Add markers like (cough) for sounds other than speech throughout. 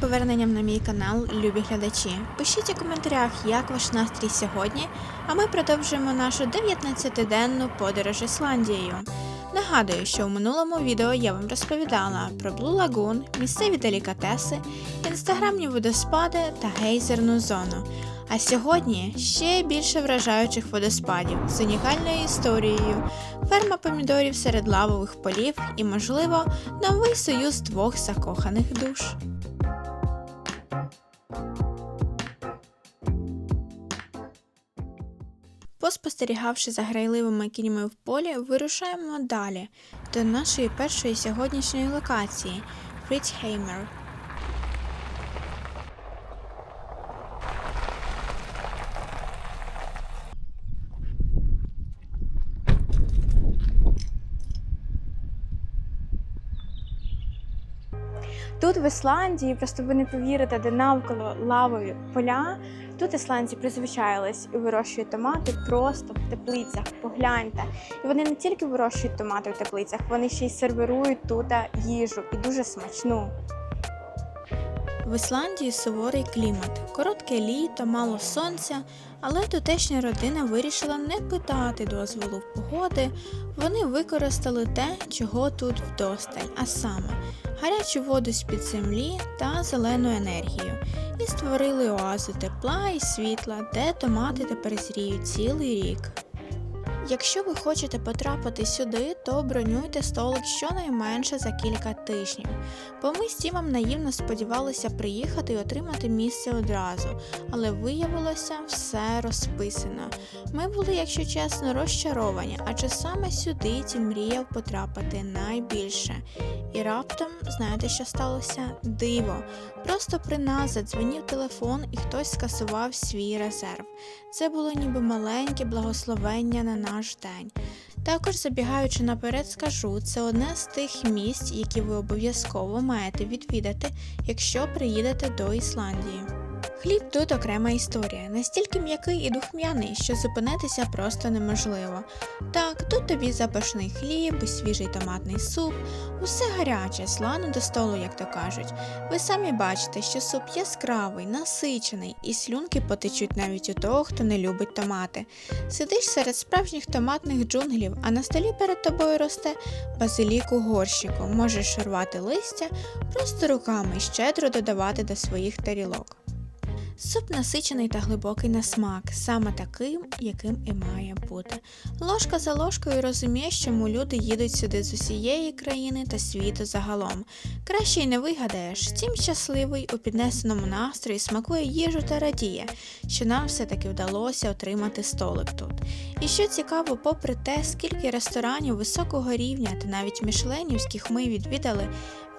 поверненням на мій канал, любі глядачі. Пишіть у коментарях, як ваш настрій сьогодні, а ми продовжуємо нашу 19-денну подорож Ісландією. Нагадую, що у минулому відео я вам розповідала про Blue Lagoon, місцеві делікатеси, інстаграмні водоспади та гейзерну зону. А сьогодні ще більше вражаючих водоспадів з унікальною історією, ферма помідорів серед лавових полів і, можливо, новий союз двох закоханих душ. Поспостерігавши за грайливими кіньми в полі, вирушаємо далі до нашої першої сьогоднішньої локації Фріцхеймер. Тут в Ісландії, просто ви не повірите, де навколо лавові поля. Тут ісландці призвичаїлись і вирощують томати просто в теплицях. Погляньте. І вони не тільки вирощують томати в теплицях, вони ще й сервірують тут їжу і дуже смачну. В Ісландії суворий клімат, коротке літо, мало сонця, але тутешня родина вирішила не питати дозволу в погоди. Вони використали те, чого тут вдосталь, а саме гарячу воду з-під землі та зелену енергію, і створили оазу тепла і світла, де томати тепер зріють цілий рік. Якщо ви хочете потрапити сюди, то бронюйте столик щонайменше за кілька тижнів. Бо ми з Тімом наївно сподівалися приїхати і отримати місце одразу, але виявилося все розписано. Ми були, якщо чесно, розчаровані, адже саме сюди Тім мріяв потрапити найбільше. І раптом, знаєте, що сталося? Диво. Просто при нас задзвонів телефон і хтось скасував свій резерв. Це було ніби маленьке благословення на наш день. Також забігаючи наперед, скажу, це одне з тих місць, які ви обов'язково маєте відвідати, якщо приїдете до Ісландії. Хліб тут окрема історія, настільки м'який і духмяний, що зупинитися просто неможливо. Так, тут тобі запашний хліб, свіжий томатний суп, усе гаряче, слано до столу, як то кажуть. Ви самі бачите, що суп яскравий, насичений, і слюнки потечуть навіть у того, хто не любить томати. Сидиш серед справжніх томатних джунглів, а на столі перед тобою росте базилік у горщику. Можеш рвати листя просто руками щедро додавати до своїх тарілок. Суп насичений та глибокий на смак, саме таким, яким і має бути. Ложка за ложкою розумієш, чому люди їдуть сюди з усієї країни та світу загалом. Краще й не вигадаєш, втім щасливий у піднесеному настрої смакує їжу та радіє, що нам все-таки вдалося отримати столик тут. І що цікаво, попри те, скільки ресторанів високого рівня та навіть мішленівських ми відвідали,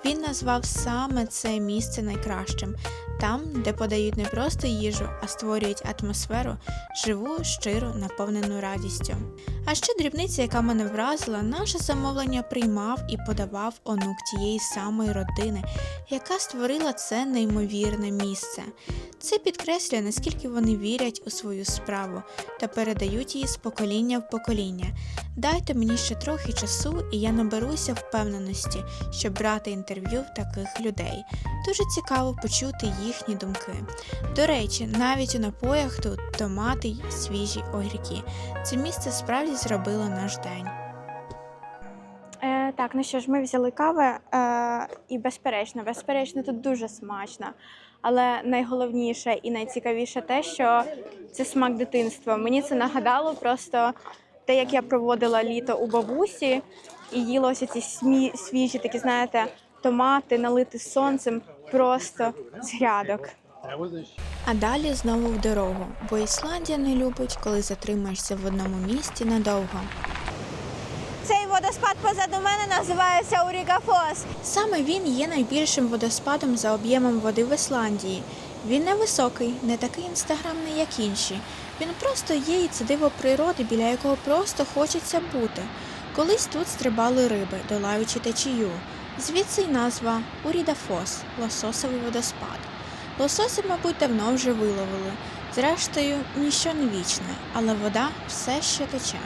він назвав саме це місце найкращим, там, де подають не просто їжу, а створюють атмосферу живу, щиру, наповнену радістю. А ще дрібниця, яка мене вразила, наше замовлення приймав і подавав онук тієї самої родини, яка створила це неймовірне місце. Це підкреслює, наскільки вони вірять у свою справу та передають її з покоління в покоління. Дайте мені ще трохи часу, і я наберуся впевненості, щоб брати інтерв'ю в таких людей. Дуже цікаво почути їхні думки. До речі, навіть у напоях тут томати й свіжі огірки. Це місце справді зробило наш день. Е, так, ну що ж, ми взяли кави, е, і безперечно, безперечно, тут дуже смачно. Але найголовніше і найцікавіше те, що це смак дитинства. Мені це нагадало просто те, як я проводила літо у бабусі і їла ось ці смі- свіжі, такі, знаєте, томати, налити сонцем просто з грядок. А далі знову в дорогу, бо Ісландія не любить, коли затримаєшся в одному місці надовго. Цей водоспад позаду мене називається Урігафос. Саме він є найбільшим водоспадом за об'ємом води в Ісландії. Він невисокий, не такий інстаграмний, як інші. Він просто є і це диво природи, біля якого просто хочеться бути. Колись тут стрибали риби, долаючи течію. Звідси й назва Урідафос лососовий водоспад. Лосося, мабуть, давно вже виловили. Зрештою, ніщо не вічне, але вода все ще тече.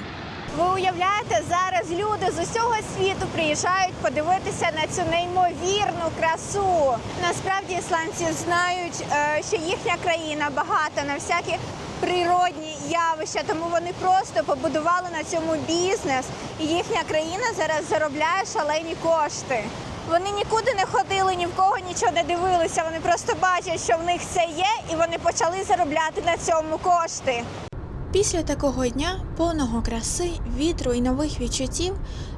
Ви уявляєте, зараз люди з усього світу приїжджають подивитися на цю неймовірну красу. Насправді ісландці знають, е, що їхня країна багата на всякі природні явища, тому вони просто побудували на цьому бізнес, і їхня країна зараз заробляє шалені кошти. Вони нікуди не ходили, ні в кого нічого не дивилися. Вони просто бачать, що в них це є, і вони почали заробляти на цьому кошти. Після такого дня, повного краси, вітру і нових відчуттів,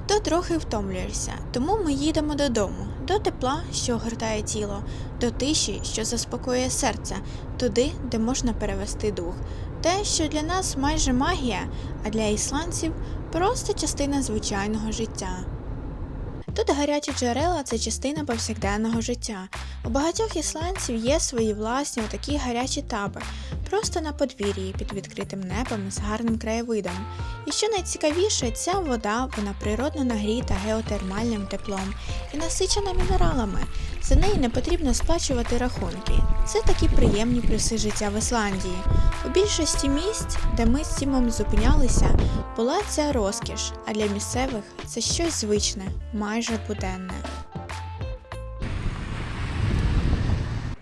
то трохи втомлюєшся. Тому ми їдемо додому, до тепла, що огортає тіло, до тиші, що заспокоює серце, туди, де можна перевести дух. Те, що для нас майже магія, а для ісландців просто частина звичайного життя. Тут гарячі джерела це частина повсякденного життя. У багатьох ісландців є свої власні отакі гарячі таби, просто на подвір'ї під відкритим небом з гарним краєвидом. І що найцікавіше, ця вода вона природно нагріта геотермальним теплом і насичена мінералами. За неї не потрібно сплачувати рахунки. Це такі приємні плюси життя в Ісландії. У більшості місць, де ми з Тімом зупинялися, була ця розкіш, а для місцевих це щось звичне, майже буденне.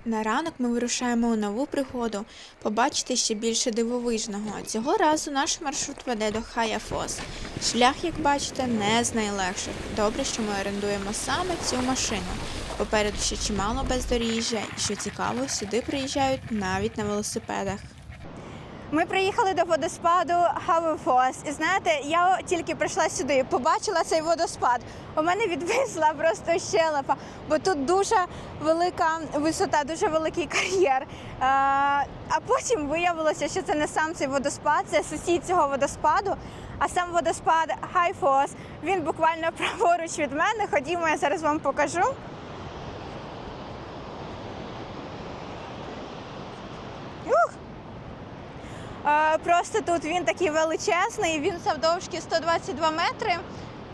На ранок ми вирушаємо у нову пригоду, побачити ще більше дивовижного. Цього разу наш маршрут веде до Хаяфос. Шлях, як бачите, не з найлегших. Добре, що ми орендуємо саме цю машину. Попереду ще чимало бездоріжжя, і що цікаво, сюди приїжджають навіть на велосипедах. Ми приїхали до водоспаду Хавефос. І знаєте, я тільки прийшла сюди, побачила цей водоспад. У мене відвисла просто щелепа, бо тут дуже велика висота, дуже великий кар'єр. А, а потім виявилося, що це не сам цей водоспад, це сусід цього водоспаду. А сам водоспад Хайфос, він буквально праворуч від мене. Ходімо, я зараз вам покажу. Ух! Е, Просто тут він такий величезний, він завдовжки 122 метри.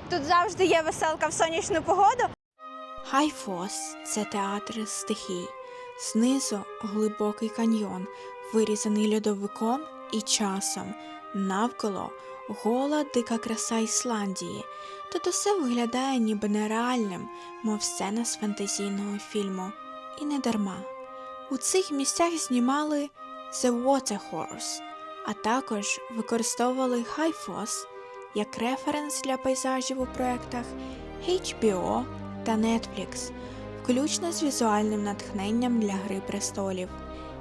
Тут завжди є веселка в сонячну погоду. Хайфос це театр стихій. Знизу глибокий каньйон, вирізаний льодовиком і часом. Навколо гола дика краса Ісландії. Тут усе виглядає ніби нереальним, мов сцена з фантазійного фільму. І не дарма. У цих місцях знімали The Water Horse, а також використовували Хайфос як референс для пейзажів у проектах HBO та Netflix, включно з візуальним натхненням для Гри престолів.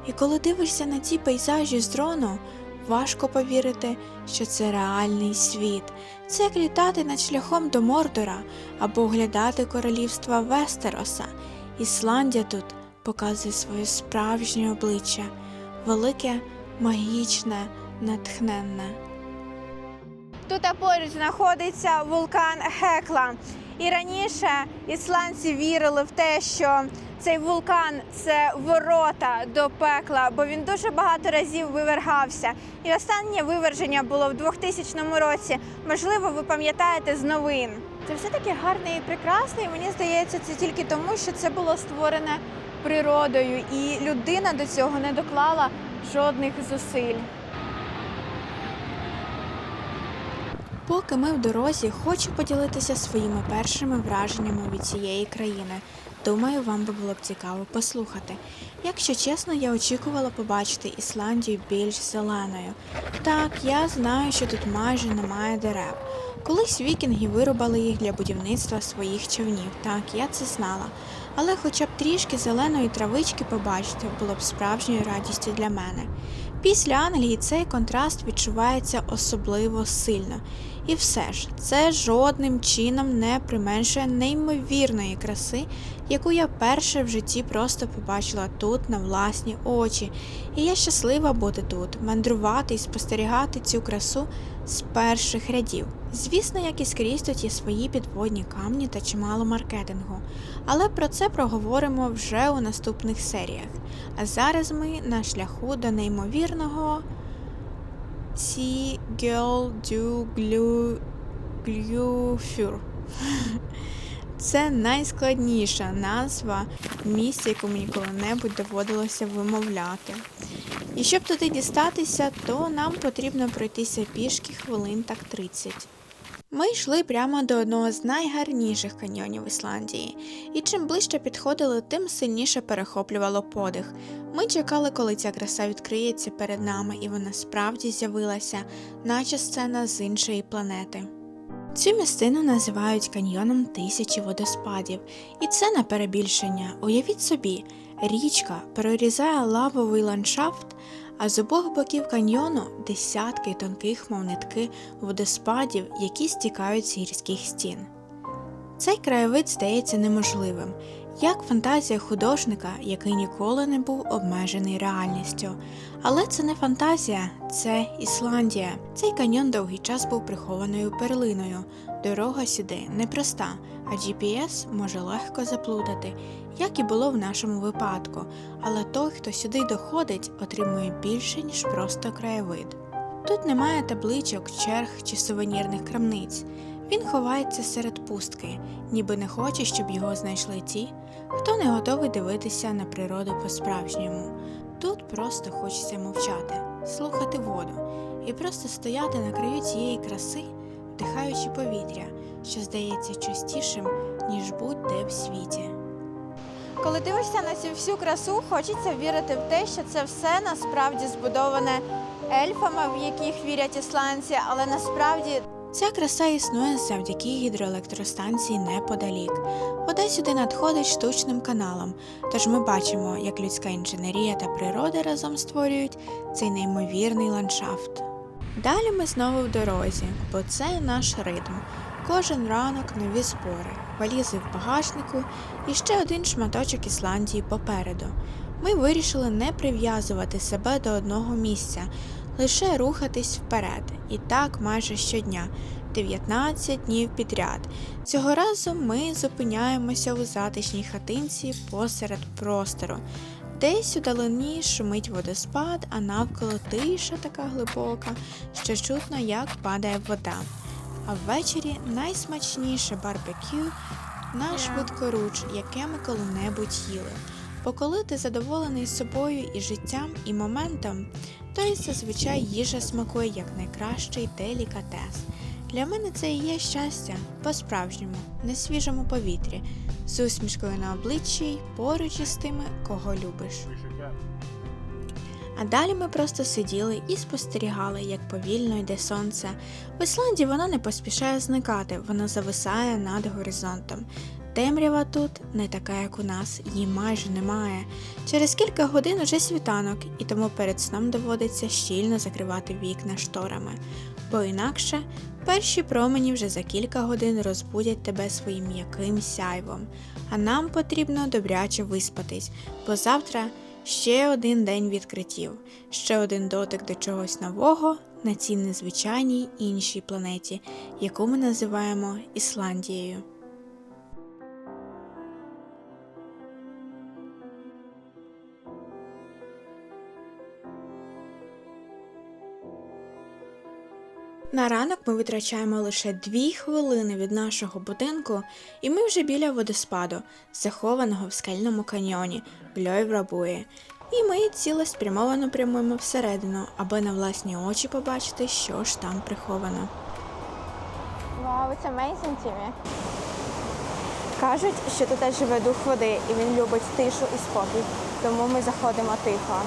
І коли дивишся на ці пейзажі з дрону, важко повірити, що це реальний світ. Це як літати над шляхом до Мордора або оглядати королівства Вестероса. Ісландія тут показує своє справжнє обличчя велике, магічне, натхненне. Тут поруч знаходиться вулкан Хекла. І раніше ісландці вірили в те, що цей вулкан це ворота до пекла, бо він дуже багато разів вивергався. І останнє виверження було в 2000 році. Можливо, ви пам'ятаєте з новин. Це все таки гарне і прекрасне, і мені здається, це тільки тому, що це було створене природою, і людина до цього не доклала жодних зусиль. Поки ми в дорозі, хочу поділитися своїми першими враженнями від цієї країни. Думаю, вам би було б цікаво послухати. Якщо чесно, я очікувала побачити Ісландію більш зеленою. Так, я знаю, що тут майже немає дерев. Колись вікінги вирубали їх для будівництва своїх човнів. Так, я це знала. Але хоча б трішки зеленої травички побачити було б справжньою радістю для мене. Після Англії цей контраст відчувається особливо сильно. І все ж, це жодним чином не применшує неймовірної краси, яку я перше в житті просто побачила тут на власні очі. І я щаслива бути тут, мандрувати і спостерігати цю красу з перших рядів. Звісно, як і скрізь тут є свої підводні камні та чимало маркетингу, але про це проговоримо вже у наступних серіях. А зараз ми на шляху до неймовірного Sea Girl Du Glu Glufur. Це найскладніша назва місця, яку мені коли-небудь доводилося вимовляти. І щоб туди дістатися, то нам потрібно пройтися пішки хвилин так 30. Ми йшли прямо до одного з найгарніших каньйонів Ісландії, і чим ближче підходили, тим сильніше перехоплювало подих. Ми чекали, коли ця краса відкриється перед нами, і вона справді з'явилася, наче сцена з іншої планети. Цю місцину називають каньйоном тисячі водоспадів, і це не перебільшення. Уявіть собі, річка прорізає лавовий ландшафт, а з обох боків каньйону десятки тонких, мов нитки водоспадів, які стікають з гірських стін. Цей краєвид здається неможливим, як фантазія художника, який ніколи не був обмежений реальністю. Але це не фантазія, це Ісландія. Цей каньйон довгий час був прихованою перлиною. Дорога сюди непроста, а GPS може легко заплутати, як і було в нашому випадку. Але той, хто сюди доходить, отримує більше, ніж просто краєвид. Тут немає табличок, черг чи сувенірних крамниць. Він ховається серед пустки, ніби не хоче, щоб його знайшли ті, хто не готовий дивитися на природу по-справжньому. Тут просто хочеться мовчати, слухати воду і просто стояти на краю цієї краси, вдихаючи повітря, що здається чистішим, ніж будь-де в світі. Коли дивишся на цю всю красу, хочеться вірити в те, що це все насправді збудоване ельфами, в яких вірять ісландці, але насправді Ця краса існує завдяки гідроелектростанції неподалік. Вода сюди надходить штучним каналом, тож ми бачимо, як людська інженерія та природа разом створюють цей неймовірний ландшафт. Далі ми знову в дорозі, бо це наш ритм. Кожен ранок нові збори, валізи в багажнику і ще один шматочок Ісландії попереду. Ми вирішили не прив'язувати себе до одного місця, лише рухатись вперед, і так майже щодня, 19 днів підряд. Цього разу ми зупиняємося у затишній хатинці посеред простору. Десь у далині шумить водоспад, а навколо тиша така глибока, що чутно, як падає вода. А ввечері найсмачніше барбекю на швидкоруч, яке ми коли-небудь їли. Бо коли ти задоволений собою і життям, і моментом, то й зазвичай їжа смакує як найкращий делікатес. Для мене це і є щастя по-справжньому, на свіжому повітрі, з усмішкою на обличчі й поруч із тими, кого любиш. А далі ми просто сиділи і спостерігали, як повільно йде сонце. В Ісландії воно не поспішає зникати, воно зависає над горизонтом. Темрява тут не така, як у нас, її майже немає. Через кілька годин уже світанок, і тому перед сном доводиться щільно закривати вікна шторами, бо інакше перші промені вже за кілька годин розбудять тебе своїм м'яким сяйвом. А нам потрібно добряче виспатись, бо завтра ще один день відкриттів, ще один дотик до чогось нового на цій незвичайній іншій планеті, яку ми називаємо Ісландією. На ранок ми витрачаємо лише дві хвилини від нашого будинку, і ми вже біля водоспаду, захованого в скельному каньйоні Гльойврабує. І ми цілеспрямовано прямуємо всередину, аби на власні очі побачити, що ж там приховано. Вау, це amazing, Тімі. Кажуть, що тут живе дух води, і він любить тишу і спокій. Тому ми заходимо тихо.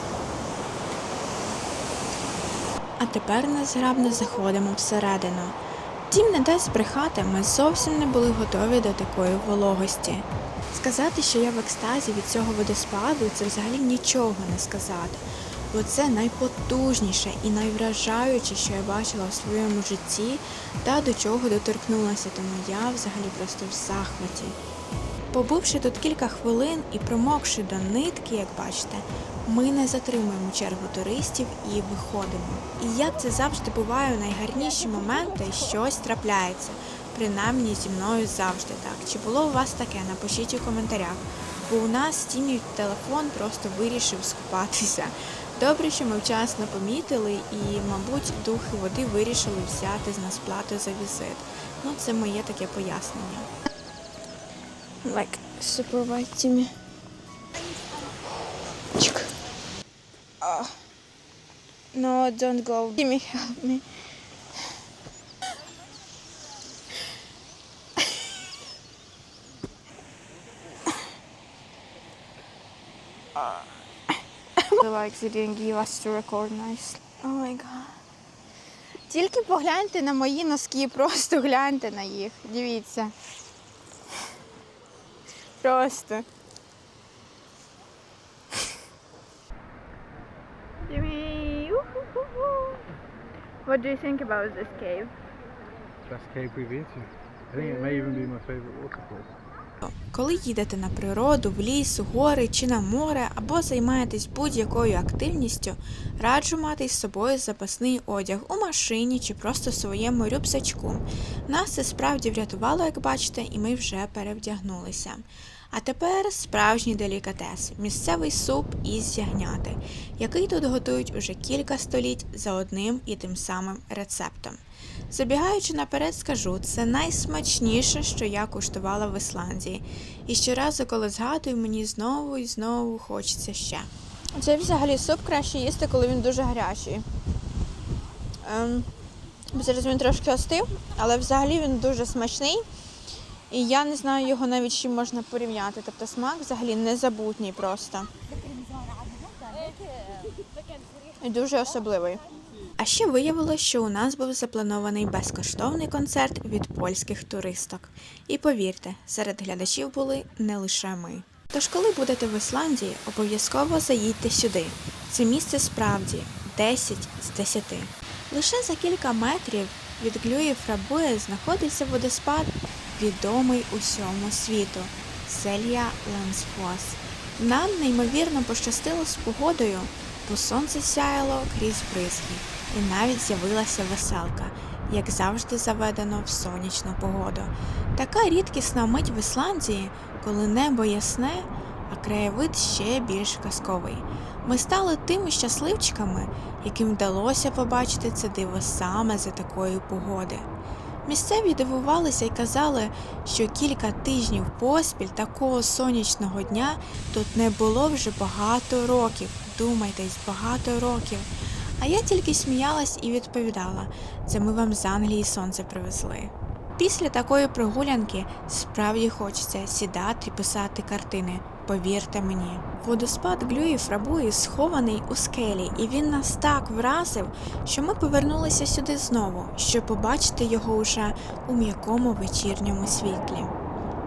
А тепер незграбно заходимо всередину. Тім не дасть брехати, ми зовсім не були готові до такої вологості. Сказати, що я в екстазі від цього водоспаду, це взагалі нічого не сказати, бо це найпотужніше і найвражаюче, що я бачила в своєму житті та до чого доторкнулася, тому я взагалі просто в захваті. Побувши тут кілька хвилин і промокши до нитки, як бачите, ми не затримуємо чергу туристів і виходимо. І як це завжди буває у найгарніші моменти, щось трапляється. Принаймні зі мною завжди так. Чи було у вас таке? Напишіть у коментарях. Бо у нас Тімі телефон просто вирішив скупатися. Добре, що ми вчасно помітили, і, мабуть, духи води вирішили взяти з нас плату за візит. Ну, це моє таке пояснення. Like super Ah. No, don't go. Timmy, help me. like they didn't give us to record nice. Oh my god. Тільки погляньте на мої носки, просто гляньте на їх. Дивіться. Просто. Jimmy. (laughs) What do you think about this cave? Best cave we've been to. I think it may even be my favourite waterfall. Коли їдете на природу, в ліс, у гори чи на море або займаєтесь будь-якою активністю, раджу мати із собою запасний одяг у машині чи просто в своєму рюкзачку. Нас це справді врятувало, як бачите, і ми вже перевдягнулися. А тепер справжній делікатес місцевий суп із ягняти, який тут готують уже кілька століть за одним і тим самим рецептом. Забігаючи наперед, скажу, це найсмачніше, що я куштувала в Ісландії. І щоразу, коли згадую, мені знову і знову хочеться ще. Цей взагалі суп краще їсти, коли він дуже гарячий. Ем, зараз він трошки остив, але взагалі він дуже смачний. І я не знаю його навіть з чим можна порівняти. Тобто смак взагалі незабутній просто. І дуже особливий. А ще виявилося, що у нас був запланований безкоштовний концерт від польських туристок. І повірте, серед глядачів були не лише ми. Тож, коли будете в Ісландії, обов'язково заїдьте сюди. Це місце справді 10 з 10. Лише за кілька метрів від Глюї Фрабує знаходиться водоспад, відомий усьому світу Селія Лансфос. Нам неймовірно пощастило з погодою, бо сонце сяяло крізь бризки, і навіть з'явилася веселка, як завжди заведено в сонячну погоду. Така рідкісна мить в Ісландії, коли небо ясне, а краєвид ще більш казковий. Ми стали тими щасливчиками, яким вдалося побачити це диво саме за такої погоди. Місцеві дивувалися і казали, що кілька тижнів поспіль такого сонячного дня тут не було вже багато років. Думайтесь, багато років. А я тільки сміялась і відповідала: це ми вам з Англії сонце привезли. Після такої прогулянки справді хочеться сідати і писати картини. Повірте мені, водоспад Глюї Фрабуї схований у скелі, і він нас так вразив, що ми повернулися сюди знову, щоб побачити його уже у м'якому вечірньому світлі.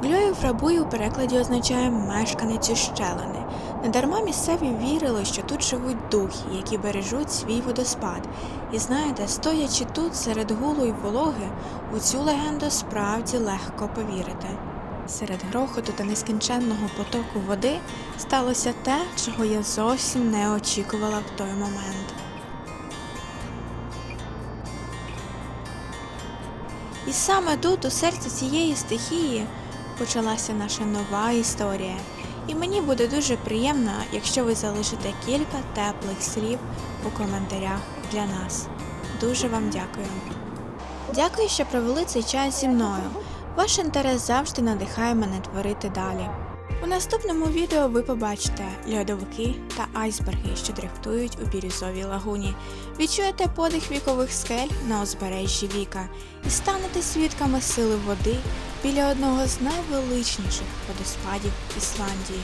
Глюї Фрабуї у перекладі означає мешканець ущелини. Недарма місцеві вірили, що тут живуть духи, які бережуть свій водоспад. І знаєте, стоячи тут серед гулу й вологи, у цю легенду справді легко повірити. Серед грохоту та нескінченного потоку води сталося те, чого я зовсім не очікувала в той момент. І саме тут, у серці цієї стихії, почалася наша нова історія. І мені буде дуже приємно, якщо ви залишите кілька теплих слів у коментарях для нас. Дуже вам дякую. Дякую, що провели цей час зі мною. Ваш інтерес завжди надихає мене творити далі. У наступному відео ви побачите льодовики та айсберги, що дрифтують у бірюзовій лагуні. Відчуєте подих вікових скель на узбережжі Віка і станете свідками сили води біля одного з найвеличніших водоспадів Ісландії.